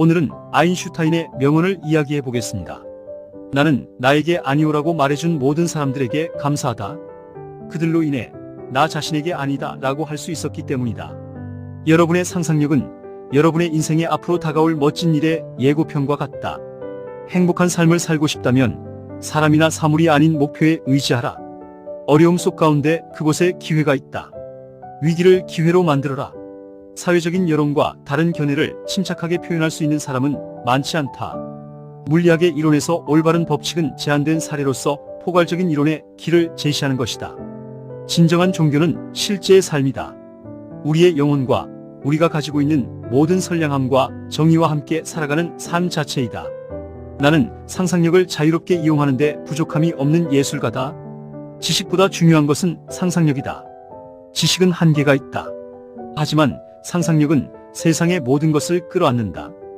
오늘은 아인슈타인의 명언을 이야기해 보겠습니다. 나는 나에게 아니오라고 말해준 모든 사람들에게 감사하다. 그들로 인해 나 자신에게 아니다 라고 할 수 있었기 때문이다. 여러분의 상상력은 여러분의 인생에 앞으로 다가올 멋진 일의 예고편과 같다. 행복한 삶을 살고 싶다면 사람이나 사물이 아닌 목표에 의지하라. 어려움 속 가운데 그곳에 기회가 있다. 위기를 기회로 만들어라. 사회적인 여론과 다른 견해를 침착하게 표현할 수 있는 사람은 많지 않다. 물리학의 이론에서 올바른 법칙은 제한된 사례로서 포괄적인 이론의 길을 제시하는 것이다. 진정한 종교는 실제의 삶이다. 우리의 영혼과 우리가 가지고 있는 모든 선량함과 정의와 함께 살아가는 삶 자체이다. 나는 상상력을 자유롭게 이용하는데 부족함이 없는 예술가다. 지식보다 중요한 것은 상상력이다. 지식은 한계가 있다. 하지만 상상력은 세상의 모든 것을 끌어안는다.